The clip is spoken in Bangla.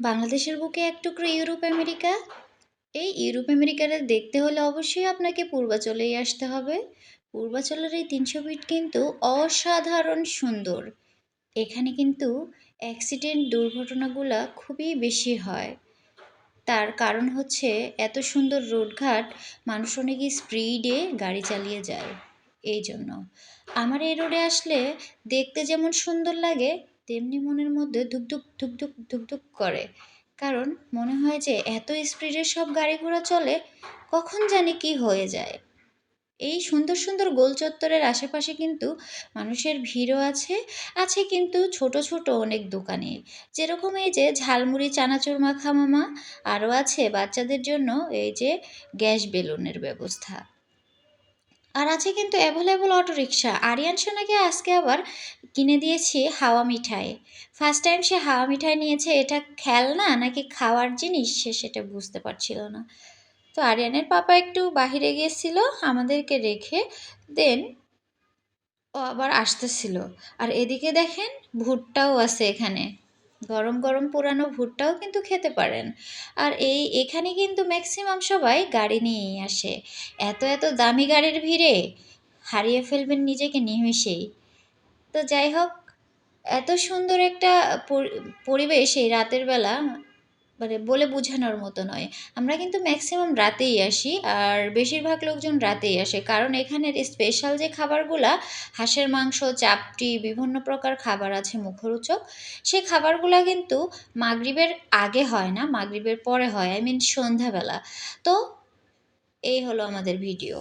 বাংলাদেশের বুকে এক টুকরো ইউরোপ, আমেরিকা? এই ইউরোপ আমেরিকাটা দেখতে হলে অবশ্যই আপনাকে পূর্বাচলেই আসতে হবে। পূর্বাচলের এই তিনশো ফিট কিন্তু অসাধারণ সুন্দর। এখানে কিন্তু অ্যাক্সিডেন্ট দুর্ঘটনাগুলা খুবই বেশি হয়। তার কারণ হচ্ছে এত সুন্দর রোডঘাট, মানুষ অনেক স্পিডে গাড়ি চালিয়ে যায়। এই জন্য। আমার এই রোডে আসলে দেখতে যেমন সুন্দর লাগে তেমনি মনের মধ্যে ধুকধুক ধুকধুক ধুকধুক করে। কারণ মনে হয় যে এত স্পিডে সব গাড়ি ঘোড়া চলে, কখন জানি কি হয়ে যায়। এই সুন্দর সুন্দর গোল চত্বরের আশেপাশে কিন্তু মানুষের ভিড়ও আছে আছে কিন্তু ছোট ছোট অনেক দোকানে। যেরকম এই যে ঝালমুড়ি, চানাচুর মাখা মামা আরও আছে বাচ্চাদের জন্য এই যে গ্যাস বেলুনের ব্যবস্থা। আর আছে কিন্তু অ্যাভেলেবল অটো রিক্সা আরিয়ান সোনাকে আজকে আবার কিনে দিয়েছি হাওয়া মিঠাই। ফার্স্ট টাইম সে হাওয়া মিঠাই নিয়েছে, এটা খেলনা নাকি খাওয়ার জিনিস সে সেটা বুঝতে পারছিল না। তো আরিয়ানের পাপা একটু বাহিরে গিয়েছিল আমাদেরকে রেখে দেন ও আবার আসতেছিল। আর এদিকে দেখেন ভুট্টাও আছে এখানে। গরম গরম পুরানো ভুট্টাও কিন্তু খেতে পারেন। আর এই এখানে কিন্তু ম্যাক্সিমাম সবাই গাড়ি নিয়েই আসে। এত এত দামি গাড়ির ভিড়ে হারিয়ে ফেলবেন নিজেকে নিমেষেই। তো যাই হোক, এত সুন্দর একটা পরিবেশ এই রাতের বেলা মানে বলে বোঝানোর মতো নয়। আমরা কিন্তু ম্যাক্সিমাম রাতেই আসি, আর বেশিরভাগ লোকজন রাতেই আসে। কারণ এখানের স্পেশাল যে খাবারগুলা, হাঁসের মাংস, চাপটি, বিভিন্ন প্রকার খাবার আছে মুখরোচক, সে খাবারগুলা কিন্তু মাগরিবের আগে হয় না, মাগরিবের পরে হয় আই মিন সন্ধ্যাবেলা। তো এই হলো আমাদের ভিডিও